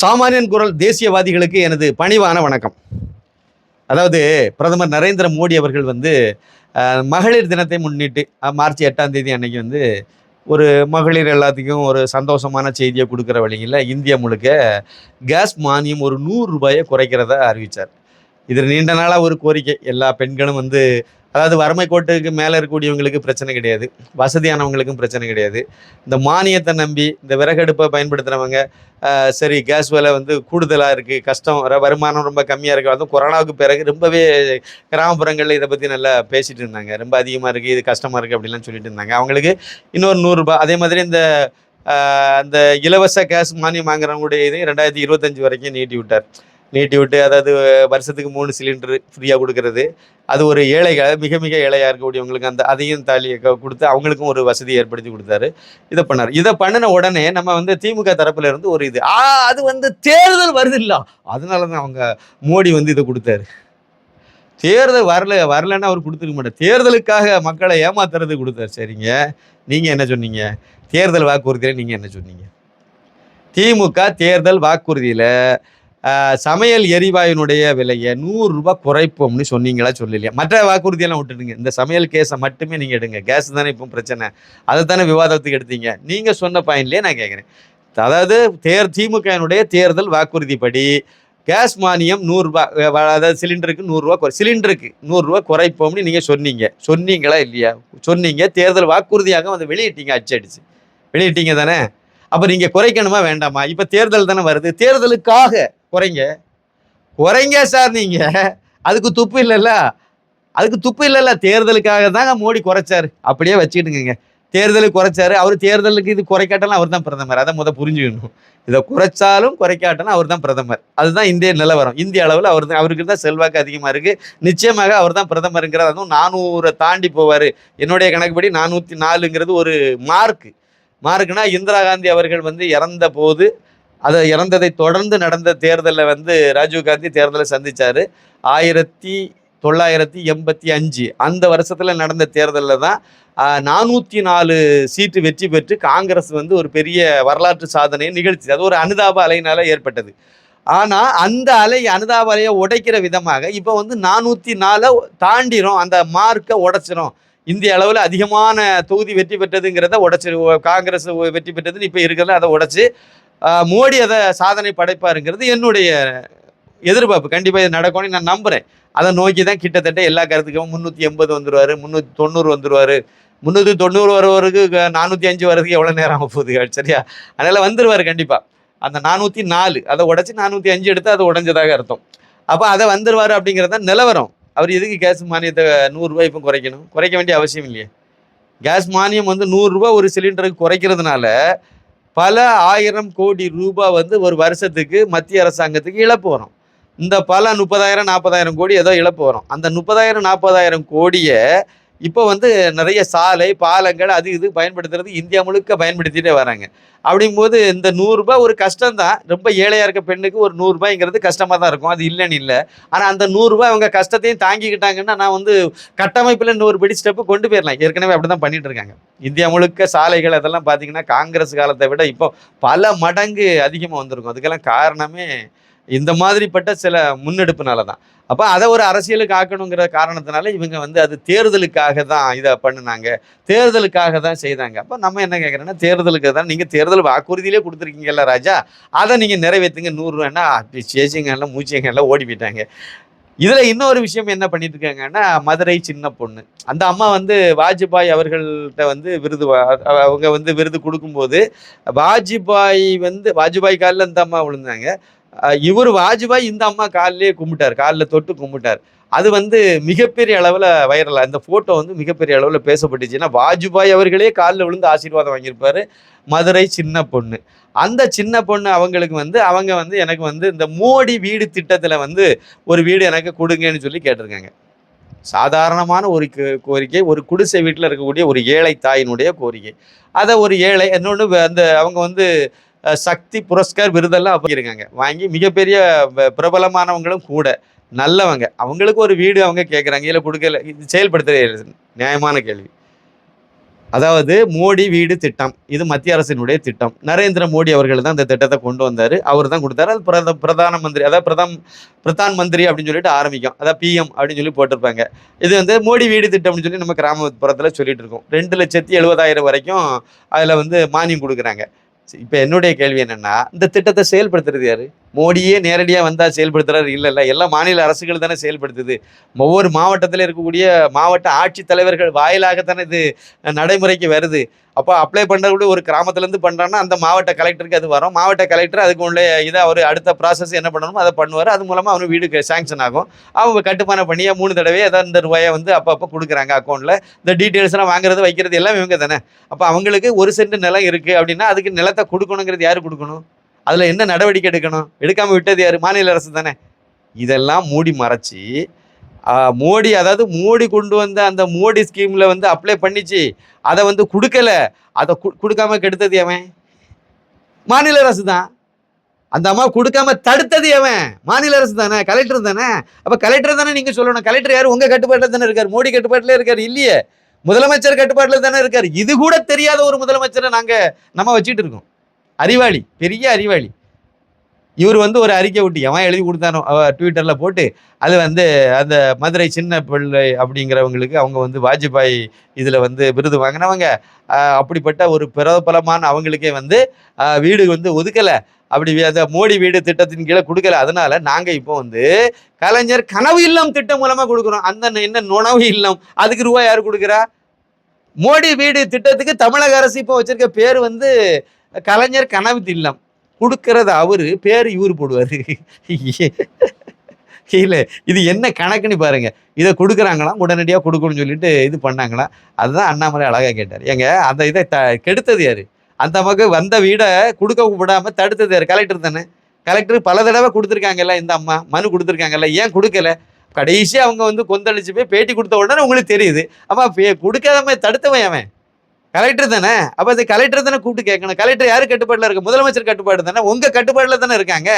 சாமானியன் குரல் தேசியவாதிகளுக்கு எனது பணிவான வணக்கம். அதாவது பிரதமர் நரேந்திர மோடி அவர்கள் வந்து மகளிர் தினத்தை முன்னிட்டு மார்ச் எட்டாம் தேதி அன்னைக்கு வந்து ஒரு மகளிர் எல்லாத்துக்கும் ஒரு சந்தோஷமான செய்தியை கொடுக்குற வழியில் இந்தியா முழுக்க கேஸ் மானியம் ஒரு நூறு ரூபாயை குறைக்கிறதா அறிவித்தார் இது நீண்ட நாளாக ஒரு கோரிக்கை. எல்லா பெண்களும் வந்து அதாவது வறுமை கோட்டுக்கு மேலே இருக்கக்கூடியவங்களுக்கு பிரச்சனை கிடையாது. வசதியானவங்களுக்கும் பிரச்சனை கிடையாது. இந்த மானியத்தை நம்பி இந்த விறகடுப்பை பயன்படுத்துகிறவங்க சரி கேஸ் விலை வந்து கூடுதலாக இருக்குது கஷ்டம் வர வருமானம் ரொம்ப கம்மியாக இருக்குது அதுவும் கொரோனாவுக்கு பிறகு ரொம்பவே கிராமப்புறங்களில் இதை பற்றி நல்லா பேசிகிட்டு இருந்தாங்க. ரொம்ப அதிகமாக இருக்குது இது கஷ்டமாக இருக்குது அப்படிலாம் சொல்லிட்டு இருந்தாங்க. அவங்களுக்கு இன்னொரு நூறுரூபா அதே மாதிரி இந்த அந்த இலவச கேஸ் மானியம் வாங்குறவங்களுடைய இது ரெண்டாயிரத்தி இருபத்தஞ்சு வரைக்கும் நீட்டி விட்டார் நீட்டி விட்டு அதாவது வருஷத்துக்கு மூணு சிலிண்டர் ஃப்ரீயாக கொடுக்கறது. அது ஒரு ஏழைகள் மிக மிக ஏழையாக இருக்கக்கூடியவங்களுக்கு அந்த அதையும் தாலி கொடுத்து அவங்களுக்கும் ஒரு வசதி ஏற்படுத்தி கொடுத்தாரு. இதை பண்ணார். இதை பண்ணின உடனே நம்ம வந்து திமுக தரப்புல இருந்து ஒரு இது ஆ அது வந்து தேர்தல் வருது இல்லை அதனால தான் அவங்க மோடி வந்து இதை கொடுத்தாரு. தேர்தல் வரல வரலன்னா அவர் கொடுத்துருக்க மாட்டார். தேர்தலுக்காக மக்களை ஏமாத்துறது கொடுத்தாரு. சரிங்க. நீங்கள் என்ன சொன்னீங்க? தேர்தல் வாக்குறுதியில் நீங்கள் என்ன சொன்னீங்க? திமுக தேர்தல் வாக்குறுதியில் சமையல் எரிவாயுனுடைய விலையை நூறு ரூபாய் குறைப்போம்னு சொன்னீங்களா சொல்லலையா? மற்ற வாக்குறுதியெல்லாம் விட்டுடுங்க. இந்த சமையல் கேஸை மட்டுமே நீங்க எடுங்க. கேஸ் தானே இப்போ பிரச்சனை. அதை தானே விவாதத்துக்கு எடுத்தீங்க. நீங்க சொன்ன பாயிண்ட்லயே நான் கேட்குறேன் அதாவது தேர் திமுகவினுடைய தேர்தல் வாக்குறுதிப்படி கேஸ் மானியம் நூறுரூபா அதாவது சிலிண்டருக்கு நூறுரூவா குறை சிலிண்டருக்கு நூறுரூவா குறைப்போம்னு நீங்கள் சொன்னீங்க. சொன்னீங்களா இல்லையா? சொன்னீங்க. தேர்தல் வாக்குறுதியாக வந்து வெளியிட்டீங்க. அச்சடிச்சு. வெளியிட்டீங்க தானே? அப்போ நீங்கள் குறைக்கணுமா? வேண்டாமா? இப்போ தேர்தல் தானே வருது. தேர்தலுக்காக குறைங்க. குறைங்க சார் நீங்கள் அதுக்கு துப்பு இல்லைல்ல. அதுக்கு துப்பு இல்லைல்ல. தேர்தலுக்காக தாங்க மோடி குறைச்சாரு. அப்படியே வச்சுக்கிட்டுங்க தேர்தலுக்கு குறைச்சாரு. அவர் தேர்தலுக்கு இது குறைக்காட்டாலும் அவர் தான் பிரதமர். அதை முத புரிஞ்சுக்கணும். இதை குறைச்சாலும் குறைக்காட்டாலும் அவர் தான் பிரதமர். அதுதான் இந்திய நிலவரம். இந்திய அளவில் அவர் தான் அவருக்கு தான் செல்வாக்கு அதிகமாக இருக்குது நிச்சயமாக அவர் தான் பிரதமருங்கிறது அதுவும் நானூறை தாண்டி போவார். என்னுடைய கணக்குப்படி நானூற்றி நாலுங்கிறது ஒரு மார்க்கு மார்க்குனா இந்திரா காந்தி அவர்கள் வந்து இறந்த போது அதை இறந்ததை தொடர்ந்து நடந்த தேர்தலில் வந்து ராஜீவ் காந்தி தேர்தலை சந்தித்தார் ஆயிரத்தி தொள்ளாயிரத்தி எண்பத்தி அஞ்சு அந்த வருஷத்தில் நடந்த தேர்தலில் தான் நானூற்றி நாலு சீட்டு வெற்றி பெற்று காங்கிரஸ் வந்து ஒரு பெரிய வரலாற்று சாதனையை நிகழ்ச்சி அது ஒரு அனுதாப அலையினால் ஏற்பட்டது. ஆனால் அந்த அலை அனுதாப அலையை உடைக்கிற விதமாக இப்போ வந்து நானூற்றி நாலை தாண்டிரும் அந்த மார்க்கை உடைச்சிரும். இந்திய அளவில் அதிகமான தொகுதி வெற்றி பெற்றதுங்கிறத உடைச்சிரு காங்கிரஸ் வெற்றி பெற்றதுன்னு இப்போ இருக்கிறத அதை உடச்சி மோடி அதை சாதனை படைப்பாருங்கிறது என்னுடைய எதிர்பார்ப்பு. கண்டிப்பாக இது நடக்கும்னு நான் நம்புகிறேன் அதை நோக்கி தான் கிட்டத்தட்ட எல்லா கருத்துக்கும் முந்நூற்றி எண்பது வந்துடுவார் முந்நூற்றி தொண்ணூறு வந்துடுவார் முந்நூற்றி தொண்ணூறு வருவருக்கு நானூற்றி அஞ்சு வரதுக்கு எவ்வளோ நேரம் ஆக போகுது சரியா? அதனால் வந்துடுவார் கண்டிப்பாக அந்த நானூற்றி நாலு அதை உடச்சி நானூற்றி அஞ்சு எடுத்து அதை உடஞ்சதாக அர்த்தம். அப்போ அதை வந்துடுவார் அப்படிங்கிறது தான் நிலவரம். அவர் எதுக்கு கேஸ் மானியத்தை நூறுரூவா இப்போ குறைக்கணும்? குறைக்க வேண்டிய அவசியம் இல்லையே. கேஸ் மானியம் வந்து நூறுரூவா ஒரு சிலிண்டருக்கு குறைக்கிறதுனால பல ஆயிரம் கோடி ரூபாய் வந்து ஒரு வருஷத்துக்கு மத்திய அரசாங்கத்துக்கு இழப்பு வரும். இந்த பல முப்பதாயிரம் நாற்பதாயிரம் கோடி ஏதோ இழப்பு வரும். அந்த முப்பதாயிரம் நாற்பதாயிரம் கோடியை இப்போ வந்து நிறைய சாலை பாலங்கள் அது இது பயன்படுத்துறது இந்தியா முழுக்க பயன்படுத்திகிட்டே வராங்க. அப்படிங்கும்போது இந்த நூறுரூபா ஒரு கஷ்டம்தான். ரொம்ப ஏழையாக இருக்க பெண்ணுக்கு ஒரு நூறுரூபாய்ங்கிறது கஷ்டமாக தான் இருக்கும். அது இல்லைன்னு இல்லை. ஆனால் அந்த நூறுரூபா அவங்க கஷ்டத்தையும் தாங்கிக்கிட்டாங்கன்னா நான் வந்து கட்டமைப்பில் இன்னொரு படி ஸ்டெப்பு கொண்டு போயிடலாம். ஏற்கனவே அப்படி தான் பண்ணிட்டு இருக்காங்க. இந்தியா முழுக்க சாலைகள் அதெல்லாம் பார்த்தீங்கன்னா காங்கிரஸ் காலத்தை விட இப்போ பல மடங்கு அதிகமாக வந்திருக்கும். அதுக்கெல்லாம் காரணமே இந்த மாதிரிப்பட்ட சில முன்னெடுப்புனால தான் அப்போ அதை ஒரு அரசியலுக்கு ஆக்கணுங்கிற காரணத்தினால இவங்க வந்து அது தேர்தலுக்காக தான் இதை பண்ணுனாங்க. தேர்தலுக்காக தான் செய்தாங்க. அப்போ நம்ம என்ன கேட்குறோன்னா தேர்தலுக்கு தான் நீங்கள் தேர்தல் வாக்குறுதியிலே கொடுத்துருக்கீங்கல்ல ராஜா. அதை நீங்கள் நிறைவேற்றுங்க நூறுரூவான்னா அப்படி சேச்சிங்க எல்லாம் மூச்சிங்க எல்லாம் ஓடி போயிட்டாங்க. இதில் இன்னொரு விஷயம் என்ன பண்ணிட்டு இருக்காங்கன்னா மதுரை சின்ன பொண்ணு. அந்த அம்மா வந்து வாஜ்பாய் அவர்கள்ட்ட வந்து விருது அவங்க வந்து விருது கொடுக்கும்போது வாஜ்பாய் வந்து வாஜ்பாய் காலில் இந்த அம்மா விழுந்தாங்க. இவர் வாஜ்பாய் இந்த அம்மா காலிலே கும்பிட்டார் காலில் தொட்டு கும்பிட்டார். அது வந்து மிகப்பெரிய அளவில் வைரல் அந்த ஃபோட்டோ வந்து மிகப்பெரிய அளவில் பேசப்பட்டுச்சுன்னா வாஜ்பாய் அவர்களே காலில் விழுந்து ஆசீர்வாதம் வாங்கியிருப்பாரு மதுரை சின்ன பொண்ணு. அந்த சின்ன பொண்ணு அவங்களுக்கு வந்து அவங்க வந்து எனக்கு வந்து இந்த மோடி வீடு திட்டத்தில் வந்து ஒரு வீடு எனக்கு கொடுங்கன்னு சொல்லி கேட்டிருக்காங்க. சாதாரணமான ஒரு கோரிக்கை ஒரு குடிசை வீட்டில் இருக்கக்கூடிய ஒரு ஏழை தாயினுடைய கோரிக்கை. அதை ஒரு ஏழை இன்னொன்று அந்த அவங்க வந்து சக்தி புரஸ்கார் விருதெல்லாம் வாங்கியிருக்காங்க வாங்கி மிகப்பெரிய பிரபலமானவங்களும் கூட நல்லவங்க. அவங்களுக்கு ஒரு வீடு அவங்க கேட்குறாங்க இல்லை கொடுக்கல. இது செயல்படுத்த நியாயமான கேள்வி. அதாவது மோடி வீடு திட்டம். இது மத்திய அரசினுடைய திட்டம். நரேந்திர மோடி அவர்கள் தான் இந்த திட்டத்தை கொண்டு வந்தார். அவர் தான் கொடுத்தாரு. அது பிரத பிரதான மந்திரி அதாவது பிரதம் பிரதான் மந்திரி அப்படின்னு சொல்லிட்டு ஆரம்பிக்கும். அதாவது பிஎம் அப்படின்னு சொல்லி போட்டிருப்பாங்க. இது வந்து மோடி வீடு திட்டம்னு சொல்லி நம்ம கிராமப்புறத்தில் சொல்லிட்டு இருக்கோம். ரெண்டு லட்சத்தி எழுபதாயிரம் வரைக்கும் அதில் வந்து மானியம் கொடுக்குறாங்க. இப்போ என்னுடைய கேள்வி என்னென்னா இந்த திட்டத்தை செயல்படுத்துறது யாரு? மோடியே நேரடியாக வந்தால் செயல்படுத்துகிறார் இல்லை இல்லை. எல்லா மாநில அரசுகள் தானே செயல்படுத்துது. ஒவ்வொரு மாவட்டத்தில் இருக்கக்கூடிய மாவட்ட ஆட்சித்தலைவர்கள் வாயிலாகத்தானே இது நடைமுறைக்கு வருது. அப்போ அப்ளை பண்ணுறக்கூடிய ஒரு கிராமத்துலேருந்து பண்ணுறான்னா அந்த மாவட்ட கலெக்டருக்கு அது வரும். மாவட்ட கலெக்டர் அதுக்கு உள்ள இதை அவர் அடுத்த ப்ராசஸ் என்ன பண்ணணுமோ அதை பண்ணுவார். அது மூலமாக அவனுக்கு வீடு சேங்ஷன் ஆகும். அவங்க கட்டுமானம் பண்ணியே மூணு தடவை ஏதாவது இந்த ரூபாயை வந்து அப்பப்போ கொடுக்குறாங்க அக்கௌண்ட்டில் இந்த டீட்டெயில்ஸ்லாம் வாங்குறது வைக்கிறது எல்லாம் இவங்க தானே. அப்போ அவங்களுக்கு ஒரு சென்ட் நிலம் இருக்குது அப்படின்னா அதுக்கு நிலத்தை கொடுக்கணுங்கிறது யார் கொடுக்கணும்? அதில் என்ன நடவடிக்கை எடுக்கணும்? எடுக்காமல் விட்டது யார்? மாநில அரசு தானே. இதெல்லாம் மூடி மறைச்சி மோடி அதாவது மோடி கொண்டு வந்த அந்த மோடி ஸ்கீமில் வந்து அப்ளை பண்ணிச்சு. அதை வந்து கொடுக்கல. அதை கு- கொடுக்காம கெடுத்தது எவன்? மாநில அரசு தான். அந்த அம்மா கொடுக்காம தடுத்தது எவன்? மாநில அரசு தானே கலெக்டர் தானே. அப்போ கலெக்டர் தானே நீங்கள் சொல்லணும். கலெக்டர் யார்? உங்கள் கட்டுப்பாட்டில் தானே இருக்கார். மோடி கட்டுப்பாட்டில் இருக்கார். இல்லையே. முதலமைச்சர் கட்டுப்பாட்டில் தானே இருக்கார். இது கூட தெரியாத ஒரு முதலமைச்சரை நாங்கள் நம்ம வச்சுட்டு இருக்கோம். அறிவாளி பெரிய அறிவாளி. இவர் வந்து ஒரு அறிக்கை விட்டு எவன் எழுதி கொடுத்தானோ அவ ட்விட்டரில் போட்டு அது வந்து அந்த மதுரை சின்ன பிள்ளை அப்படிங்கிறவங்களுக்கு அவங்க வந்து வாஜ்பாய் இதில் வந்து விருது வாங்கினவங்க. அப்படிப்பட்ட ஒரு பிரபலமான அவங்களுக்கே வந்து வீடு வந்து ஒதுக்கலை. அப்படி அந்த மோடி வீடு திட்டத்தின் கீழே கொடுக்கல. அதனால நாங்கள் இப்போ வந்து கலைஞர் கனவு இல்லம் திட்டம் மூலமாக கொடுக்குறோம். அந்த என்ன நுணவு இல்லம்? அதுக்கு ரூபாய் யார் கொடுக்குறா? மோடி வீடு திட்டத்துக்கு தமிழக அரசு இப்போ வச்சிருக்க பேர் வந்து கலைஞர் கனவு இல்லம் கொடுக்கறது அவரு பேர் இவர் போடுவார். இல்லை இது என்ன கணக்குன்னு பாருங்க. இதை கொடுக்குறாங்களாம் உடனடியாக கொடுக்கணும்னு சொல்லிட்டு இது பண்ணாங்களா அதுதான் அண்ணாமலை அழகாக கேட்டார். எங்க அந்த இதை த கெடுத்தது யாரு? அந்த மக வந்த வீடை கொடுக்க விடாமல் தடுத்தது யார்? கலெக்டர் தானே. கலெக்டர் பல தடவை கொடுத்துருக்காங்கல்ல இந்த அம்மா மனு கொடுத்துருக்காங்கல்ல ஏன் கொடுக்கல? கடைசியாக அவங்க வந்து கொந்தளிச்சு போய் பேட்டி கொடுத்த உடனே உங்களுக்கு தெரியுது. அப்போ கொடுக்காதவன் தடுத்தவன் அவன். கலெக்டர் தானே? அப்போ அது கலெக்டர் தானே கூப்பிட்டு கேட்கணும். கலெக்டர் யார் கட்டுப்பாட்டில் இருக்கு? முதலமைச்சர் கட்டுப்பாடு தானே? உங்கள் கட்டுப்பாட்டில் தானே இருக்காங்க?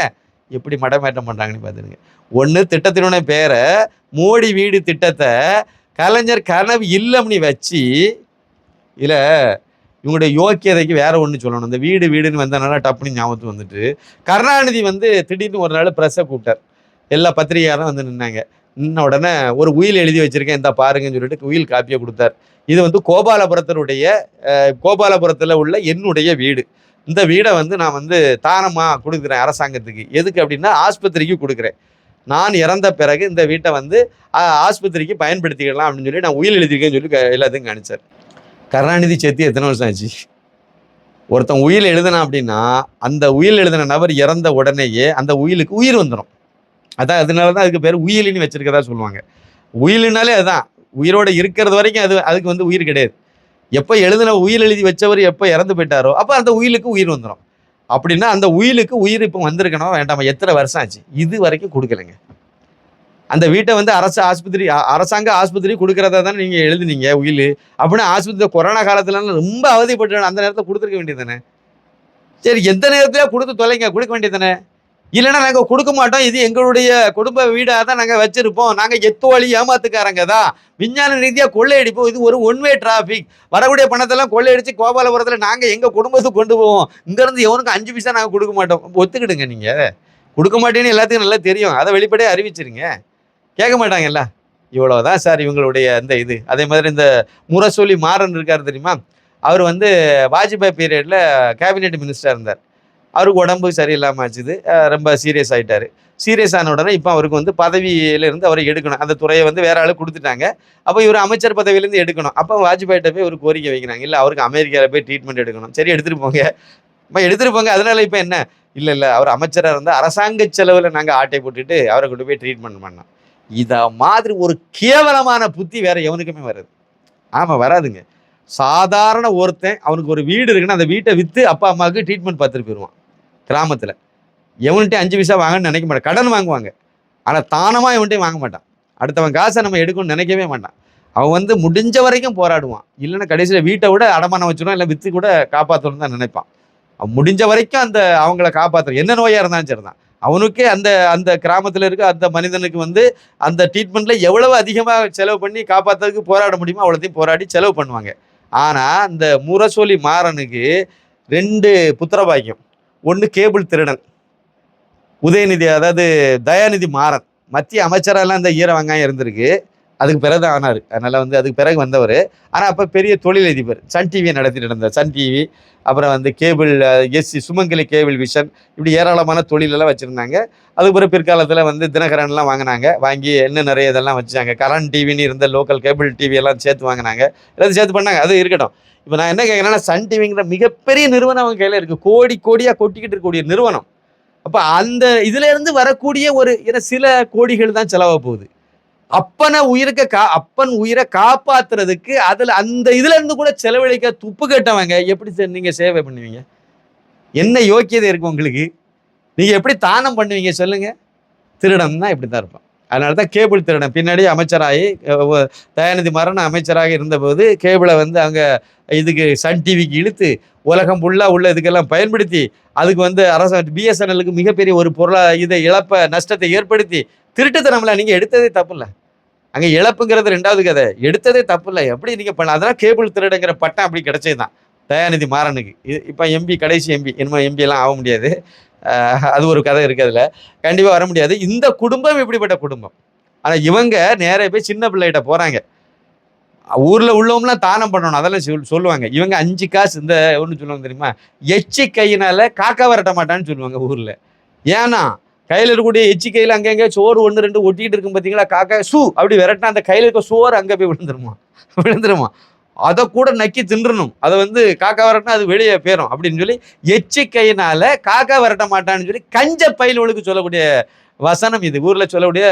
எப்படி மடமேற்றம் பண்ணுறாங்கன்னு பார்த்துருங்க ஒன்று திட்டத்தினுடைய பேரை மோடி வீடு திட்டத்தை கலைஞர் கனவு இல்லம்னு வச்சு இதில் இவங்களுடைய யோக்கியதைக்கு வேற ஒன்று சொல்லணும். இந்த வீடு வீடுன்னு வந்தனால டப்புனு ஞாபகத்துக்கு வந்துட்டு கருணாநிதி வந்து திடீர்னு ஒரு நாள் ப்ரெஸ்ஸை கூப்பிட்டார். எல்லா பத்திரிகையாரும் வந்து நின்னாங்க. இன்ன உடனே ஒரு உயில் எழுதி வச்சிருக்கேன் இந்த பாருங்கன்னு சொல்லிட்டு உயில் காப்பியை கொடுத்தார். இது வந்து கோபாலபுரத்தினுடைய கோபாலபுரத்தில் உள்ள என்னுடைய வீடு. இந்த வீடை வந்து நான் வந்து தானமாக கொடுக்குறேன் அரசாங்கத்துக்கு. எதுக்கு அப்படின்னா ஆஸ்பத்திரிக்கு கொடுக்குறேன். நான் இறந்த பிறகு இந்த வீட்டை வந்து ஆஸ்பத்திரிக்கு பயன்படுத்திக்கலாம் அப்படின்னு சொல்லி நான் உயில் எழுதியிருக்கேன்னு சொல்லி எல்லாத்தையும் எல்லாத்துக்கும் காணிச்சார் கருணாநிதி சேர்த்து எத்தனை வருஷம் ஆச்சு? ஒருத்தன் உயில் எழுதுனா அப்படின்னா அந்த உயில் எழுதின நபர் இறந்த உடனேயே அந்த உயிலுக்கு உயிர் வந்துடும் அதான் அதனால தான் அதுக்கு பேர் உயிலின்னு வச்சிருக்கதா சொல்லுவாங்க. உயிலினாலே அதுதான் உயிரோட இருக்கிறது வரைக்கும் அது அதுக்கு வந்து உயிர் கிடையாது. எப்போ எழுதின உயிர் எழுதி வச்சவர் எப்போ இறந்து போயிட்டாரோ அப்போ அந்த உயிலுக்கு உயிர் வந்துடும் அப்படின்னா அந்த உயிலுக்கு உயிர் இப்போ வந்திருக்கணும் வேண்டாமா எத்தனை வருஷம் ஆச்சு? இது வரைக்கும் கொடுக்கலைங்க. அந்த வீட்டை வந்து அரசு ஆஸ்பத்திரி அரசாங்க ஆஸ்பத்திரி கொடுக்குறதா தானே நீங்கள் எழுதுனீங்க உயில். அப்படின்னா ஆஸ்பத்திரி கொரோனா காலத்துலலாம் ரொம்ப அவதிப்பட்டு அந்த நேரத்தில் கொடுத்துருக்க வேண்டியது தானே? சரி எந்த நேரத்திலே கொடுத்து தொலைங்க கொடுக்க வேண்டியது தானே? இல்லைன்னா நாங்கள் கொடுக்க மாட்டோம். இது எங்களுடைய குடும்ப வீடாக தான் நாங்கள் வச்சுருப்போம். நாங்கள் எத்து வழி ஏமாத்துக்காரங்க தான். விஞ்ஞான ரீதியாக கொள்ளையடிப்போம் இது ஒரு ஒன் வே டிராஃபிக் வரக்கூடிய பணத்தெல்லாம் கொள்ளையடிச்சு கோபாலபுரத்தில் நாங்கள் எங்கள் குடும்பத்துக்கு கொண்டு போவோம். இங்கேருந்து எவனுக்கு அஞ்சு பைசா நாங்கள் கொடுக்க மாட்டோம். ஒத்துக்கிடுங்க நீங்கள் கொடுக்க மாட்டேன்னு எல்லாத்துக்கும் நல்லா தெரியும். அதை வெளிப்படையாக அறிவிச்சிருங்க. கேட்க மாட்டாங்கல்ல? இவ்வளோதான் சார் இவங்களுடைய இந்த இது. அதே மாதிரி இந்த முரசொலி மாறன் இருக்கார் தெரியுமா? அவர் வந்து வாஜ்பாய் பீரியடில் கேபினெட் மினிஸ்டர் இருந்தார். அவருக்கு உடம்பு சரியில்லாமல் ஆச்சுது. ரொம்ப சீரியஸ் ஆகிட்டார் சீரியஸ் ஆன உடனே இப்போ அவருக்கு வந்து பதவியிலேருந்து அவரை எடுக்கணும். அந்த துறையை வந்து வேற ஆளு கொடுத்துட்டாங்க. அப்போ இவர் அமைச்சர் பதவியிலேருந்து எடுக்கணும். அப்போ வாஜ்பாய்கிட்ட போய் ஒரு கோரிக்கை வைக்கிறாங்க. இல்லை அவருக்கு அமெரிக்காவில் போய் ட்ரீட்மெண்ட் எடுக்கணும். சரி எடுத்துகிட்டு போங்க. இப்போ எடுத்துகிட்டு போங்க. அதனால இப்போ என்ன? இல்லை இல்லை. அவர் அமைச்சராக இருந்தால் அரசாங்க செலவில் நாங்கள் ஆட்டை போட்டுட்டு அவரை கொண்டு போய் ட்ரீட்மெண்ட் பண்ணோம் இதை மாதிரி ஒரு கேவலமான புத்தி வேற எவனுக்குமே வராது. ஆமாம் வராதுங்க. சாதாரண ஒருத்தன் அவனுக்கு ஒரு வீடு இருக்குன்னா அந்த வீட்டை விற்று அப்பா அம்மாவுக்கு ட்ரீட்மெண்ட் பார்த்துட்டு போயிடுவான் கிராமத்தில். எவன்கிட்ட அஞ்சு பைசா வாங்கன்னு நினைக்க மாட்டான். கடன் வாங்குவாங்க. ஆனால் தானமாக எவன்கிட்டையும் வாங்க மாட்டான். அடுத்தவன் காசை நம்ம எடுக்கணும்னு நினைக்கவே மாட்டான். அவன் வந்து முடிஞ்ச வரைக்கும் போராடுவான். இல்லைன்னா கடைசியில் வீட்டை விட அடமானம் வச்சிடும் இல்லை விற்று கூட காப்பாற்றணும்னு தான் நினைப்பான். அவன் முடிஞ்ச வரைக்கும் அந்த அவங்கள காப்பாற்றுற என்ன நோயாக இருந்தாலும் சரி தான் அவனுக்கே அந்த அந்த கிராமத்தில் இருக்க அந்த மனிதனுக்கு வந்து அந்த ட்ரீட்மெண்ட்டில் எவ்வளவு அதிகமாக செலவு பண்ணி காப்பாற்றுறதுக்கு போராட முடியுமோ அவ்வளோத்தையும் போராடி செலவு பண்ணுவாங்க. ஆனால் இந்த முரசொலி மாறனுக்கு ரெண்டு புத்திரபாக்கியம். ஒன்று கேபிள் திருடன். உதயநிதி அதாவது தயாநிதி மாறன். மத்திய அமைச்சரெல்லாம் இந்த ஈர வெங்காயம் இருந்திருக்கு. அதுக்கு பிறகு தான் ஆனார். அதனால் வந்து அதுக்கு பிறகு வந்தவர். ஆனால் அப்போ பெரிய தொழிலதிபர் சன் டிவியை நடத்திட்டு இருந்தார். சன் டிவி அப்புறம் வந்து cable S C Sumangali cable vision இப்படி ஏராளமான தொழிலெல்லாம் வச்சுருந்தாங்க. அதுக்கு பிறகு பிற்காலத்தில் வந்து தினகரன்லாம் வாங்கினாங்க. வாங்கி இன்னும் நிறைய இதெல்லாம் வச்சாங்க. கரண் டிவின்னு இருந்த லோக்கல் கேபிள் டிவி எல்லாம் சேர்த்து வாங்கினாங்க. எல்லாத்தையும் சேர்த்து பண்ணாங்க. அது இருக்கட்டும். இப்போ நான் என்ன கேட்குறேன்னா சன் டிவிங்கிற மிகப்பெரிய நிறுவனம் அவங்க கையில் இருக்குது கோடி கோடியாக கொட்டிக்கிட்டு இருக்கக்கூடிய நிறுவனம். அப்போ அந்த இதுலேருந்து வரக்கூடிய ஒரு ஏன்னா சில கோடிகள் தான் செலவாக போகுது. அப்பனை உயிருக்கு கா அப்பன் உயிரை காப்பாத்துறதுக்கு அதில் அந்த இதுலேருந்து கூட செலவழிக்க துப்பு கேட்டவங்க எப்படி சார் நீங்கள் சேவை பண்ணுவீங்க? என்ன யோக்கியதை இருக்கும் உங்களுக்கு? நீங்கள் எப்படி தானம் பண்ணுவீங்க சொல்லுங்கள் திருடம்னா தான் இப்படி தான் இருப்பான். அதனால தான் கேபிள் திருடன் பின்னாடி அமைச்சராகி தயாநிதி மரண அமைச்சராக இருந்தபோது கேபிளை வந்து அங்கே இதுக்கு சன் டிவிக்கு இழுத்து உலகம் ஃபுல்லாக உள்ள இதுக்கெல்லாம் பயன்படுத்தி அதுக்கு வந்து அரசு பிஎஸ்என்எலுக்கு மிகப்பெரிய ஒரு பொருளா இதை இழப்பை நஷ்டத்தை ஏற்படுத்தி திருட்டுத்தனம்ல நீங்கள் எடுத்ததே தப்பு இல்லை அங்கே இழப்புங்கிறது ரெண்டாவது கதை. எடுத்ததே தப்பு இல்லை எப்படி நீங்கள் பண்ண அதெல்லாம் கேபிள் திருடுங்கிற பட்டம் அப்படி கிடைச்சது தான் தயாநிதி மாறனுக்கு. இது இப்போ எம்பி கடைசி எம்பி என்னமோ எம்பியெல்லாம் ஆக முடியாது. அது ஒரு கதை இருக்குது அதில். கண்டிப்பாக வர முடியாது. இந்த குடும்பம் இப்படிப்பட்ட குடும்பம். ஆனால் இவங்க நேராக போய் சின்ன பிள்ளைகிட்ட போகிறாங்க ஊரில் உள்ளவங்களாம் தானம் பண்ணணும். அதெல்லாம் சொல் சொல்லுவாங்க. இவங்க அஞ்சு காசு இந்த ஒன்று சொல்லுவாங்க தெரியுமா? எச்சி கையினால் காக்கா வரட்ட மாட்டான்னு சொல்லுவாங்க ஊரில். ஏன்னா கையில் இருக்கக்கூடிய எச்சி கையில் அங்கங்கே சோறு ஒன்று ரெண்டு ஒட்டிக்கிட்டு இருக்கும் பார்த்தீங்களா காக்கா சூ அப்படி விரட்டினா அந்த கையில் இருக்க சோறு அங்கே போய் விழுந்துருமா? விழுந்துருமா? அதை கூட நக்கி தின்றணும். அதை வந்து காக்கா வரட்டினா அது வெளியே போயிடும் அப்படின்னு சொல்லி எச்சிக்கையினால காக்கா வரட்ட மாட்டான்னு சொல்லி கஞ்ச பயில்களுக்கு சொல்லக்கூடிய வசனம் இது. ஊரில் சொல்லக்கூடிய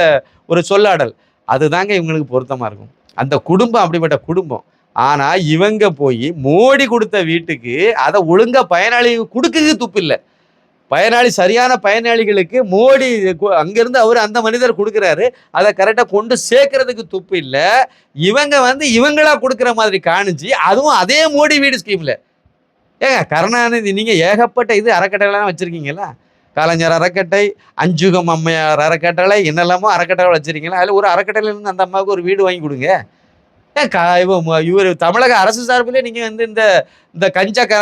ஒரு சொல்லாடல். அதுதாங்க இவங்களுக்கு பொருத்தமாக இருக்கும். அந்த குடும்பம் அப்படிப்பட்ட குடும்பம். ஆனால் இவங்க போய் மோடி கொடுத்த வீட்டுக்கு அதை ஒழுங்காக பயனாளி கொடுக்கறது துப்பு இல்லை. பயனாளி சரியான பயனாளிகளுக்கு மோடி கு- அவர் அந்த மனிதர் கொடுக்குறாரு. அதை கரெக்டாக கொண்டு சேர்க்கறதுக்கு துப்பு இல்லை. இவங்க வந்து இவங்களா கொடுக்குற மாதிரி காணிச்சு. அதுவும் அதே மோடி வீடு ஸ்கீமில் ஏங்க கருணாநிதி நீங்கள் ஏகப்பட்ட இது அறக்கட்டளைலாம் வச்சுருக்கீங்களா கலைஞர் அறக்கட்டை அஞ்சுகம் அம்மையார் அறக்கட்டளை என்னெல்லாமோ அறக்கட்டளை வச்சுருக்கீங்களா? அதில் ஒரு அறக்கட்டளையிலேருந்து அந்த அம்மாவுக்கு ஒரு வீடு வாங்கி கொடுங்க. ஏன் கா இவர் தமிழக அரசு சார்பிலே நீங்கள் வந்து இந்த இந்த கஞ்ச க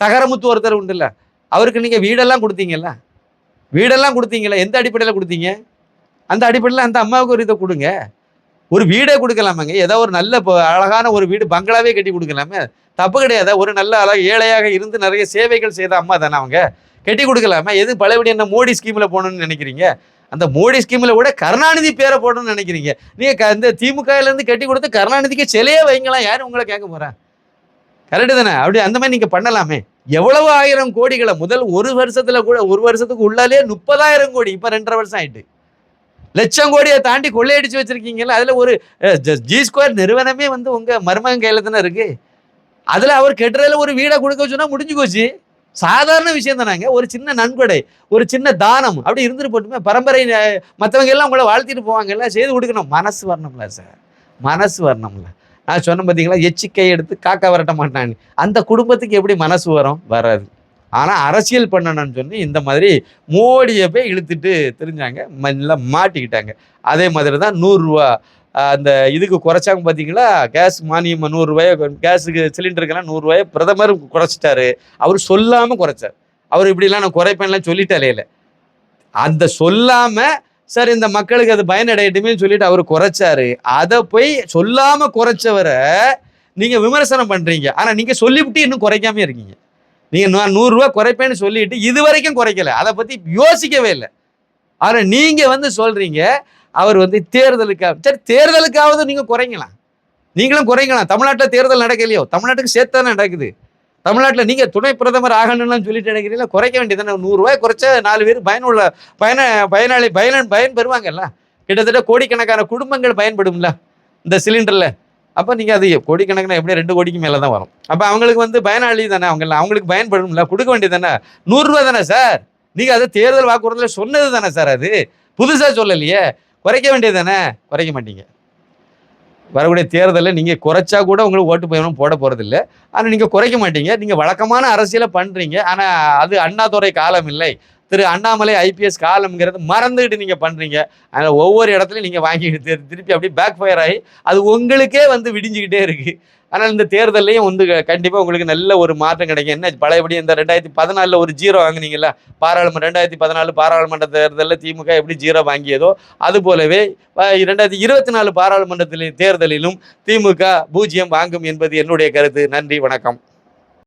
தகரமுத்து ஒருத்தர் உண்டுல்ல? அவருக்கு நீங்கள் வீடெல்லாம் கொடுத்தீங்கல்ல? வீடெல்லாம் கொடுத்தீங்களா எந்த அடிப்படையில் கொடுத்தீங்க? அந்த அடிப்படையில் அந்த அம்மாவுக்கு ஒரு இதை கொடுங்க. ஒரு வீடே கொடுக்கலாமாங்க? ஏதோ ஒரு நல்ல இப்போ அழகான ஒரு வீடு பங்களாவே கட்டி கொடுக்கலாமே? தப்பு கிடையாது? ஒரு நல்ல அழகு ஏழையாக இருந்து நிறைய சேவைகள் செய்த அம்மா தானே அவங்க? கட்டி கொடுக்கலாமே? எது பழையபடி என்ன மோடி ஸ்கீமில் போகணும்னு நினைக்கிறீங்க? அந்த மோடி ஸ்கீமில் கூட கருணாநிதி பேரை போடணும்னு நினைக்கிறீங்க. நீங்கள் இந்த திமுகலேருந்து கட்டி கொடுத்து கருணாநிதிக்கு சிலையே வைங்களாம். யாரும் உங்களை கேட்க போகிறா கரெக்டு தானே? அப்படி அந்த மாதிரி நீங்கள் பண்ணலாமே. எவ்வளவு ஆயிரம் கோடிகளை முதல் ஒரு வருஷத்துல கூட ஒரு வருஷத்துக்கு உள்ளாலே முப்பதாயிரம் கோடி இப்போ ரெண்டரை வருஷம் ஆயிட்டு. லட்சம் கோடியை தாண்டி கொள்ளையடிச்சு வச்சிருக்கீங்கல்ல அதுல ஒரு ஜ- ஜி ஸ்கொயர் நிறுவனமே வந்து உங்க மருமகன் கையில தானே இருக்கு? அதுல அவர் கெட்டுறதுல ஒரு வீடை கொடுக்க சொன்னால் முடிஞ்சு போச்சு. சாதாரண விஷயம் தானாங்க. ஒரு சின்ன நன்கொடை ஒரு சின்ன தானம் அப்படி இருந்துட்டு போட்டுமே பரம்பரை மற்றவங்க எல்லாம் உங்களை வாழ்த்திட்டு போவாங்கல்ல செய்து கொடுக்கணும். மனசு வரணும்ல சார் மனசு வரணும்ல. நான் சொன்ன பார்த்தீங்களா எச்சிக்கை எடுத்து காக்கா வரட்ட மாட்டான்னு அந்த குடும்பத்துக்கு எப்படி மனசு வரும்? வராது. ஆனால் அரசியல் பண்ணணும்னு சொல்லி இந்த மாதிரி மோடியை போய் இழுத்துட்டு தெரிஞ்சாங்க நல்லா மாட்டிக்கிட்டாங்க. அதே மாதிரி தான் நூறுரூவா அந்த இதுக்கு குறைச்சாங்க பார்த்தீங்களா கேஸ் மானியம் நூறுரூவாயோ கேஸுக்கு சிலிண்டருக்கெல்லாம் நூறுரூவாயோ பிரதமர் குறைச்சிட்டாரு. அவர் சொல்லாமல் குறைச்சார். அவர் இப்படிலாம் நான் குறைப்பேன்லாம் சொல்லிட்டாலே இல்லை. அந்த சொல்லாமல் சரி இந்த மக்களுக்கு அது பயனடையட்டுமே சொல்லிட்டு அவர் குறைச்சாரு. அதை போய் சொல்லாம குறைச்சவரை நீங்க விமர்சனம் பண்றீங்க. ஆனா நீங்க சொல்லிவிட்டு இன்னும் குறைக்காம இருக்கீங்க. நீங்க நான் நூறுரூவா குறைப்பேன்னு சொல்லிட்டு இது வரைக்கும் குறைக்கல. அதை பத்தி யோசிக்கவே இல்லை. ஆனா நீங்க வந்து சொல்றீங்க அவர் வந்து தேர்தலுக்காக சரி தேர்தலுக்காவது நீங்க குறைங்களாம் நீங்களும் குறைங்களாம் தமிழ்நாட்டில் தேர்தல் நடக்கலையோ? தமிழ்நாட்டுக்கு சேர்த்து தானே நடக்குது. தமிழ்நாட்டில் நீங்கள் துணை பிரதமர் ஆகணும்னு சொல்லிட்டு நினைக்கிறீங்களா? குறைக்க வேண்டியதானே நூறுரூவாய் குறைச்சா நாலு பேர் பயனுள்ள பயன பயனாளி பயன் பயன் பெறுவாங்கல்ல? கிட்டத்தட்ட கோடிக்கணக்கான குடும்பங்கள் பயன்படும்ல இந்த சிலிண்டரில். அப்போ நீங்கள் அது கோடிக்கணக்கான எப்படியும் ரெண்டு கோடிக்கு மேலே தான் வரும். அப்போ அவங்களுக்கு வந்து பயனாளி தானே? அவங்க அவங்களுக்கு பயன்படும்ல? கொடுக்க வேண்டியது தானே நூறுரூவா தானே சார்? நீங்கள் அது தேர்தல் வாக்குறுதியில் சொன்னது தானே சார் அது? புதுசாக சொல்லலையே. குறைக்க வேண்டியது தானே குறைக்க மாட்டீங்க. வரக்கூடிய தேர்தலில் நீங்கள் குறைச்சா கூட உங்களுக்கு ஓட்டு பயணம் போட போகிறதில்ல ஆனால் நீங்கள் குறைக்க மாட்டீங்க. நீங்கள் வழக்கமான அரசியலை பண்ணுறீங்க ஆனால் அது அண்ணாதுரை காலம் இல்லை திரு அண்ணாமலை ஐபிஎஸ் காலம்ங்கிறது மறந்துக்கிட்டு நீங்கள் பண்ணுறீங்க அதனால் ஒவ்வொரு இடத்துலையும் நீங்கள் வாங்கிட்டு திருப்பி அப்படியே பேக் ஃபயர் ஆகி அது உங்களுக்கே வந்து விடிஞ்சுக்கிட்டே இருக்குது ஆனால் இந்த தேர்தல்லையும் வந்து கண்டிப்பாக உங்களுக்கு நல்ல ஒரு மாற்றம் கிடைக்கும். என்ன பழையபடி இந்த ரெண்டாயிரத்தி பதினாலில் ஒரு ஜீரோ வாங்கினீங்களா பாராளுமன்ற ரெண்டாயிரத்தி பதினாலு பாராளுமன்ற தேர்தலில் திமுக எப்படி ஜீரோ வாங்கியதோ அது போலவே ரெண்டாயிரத்தி இருபத்தி நாலு பாராளுமன்றத்தில் தேர்தலிலும் திமுக பூஜ்ஜியம் வாங்கும் என்பது என்னுடைய கருத்து. நன்றி வணக்கம்.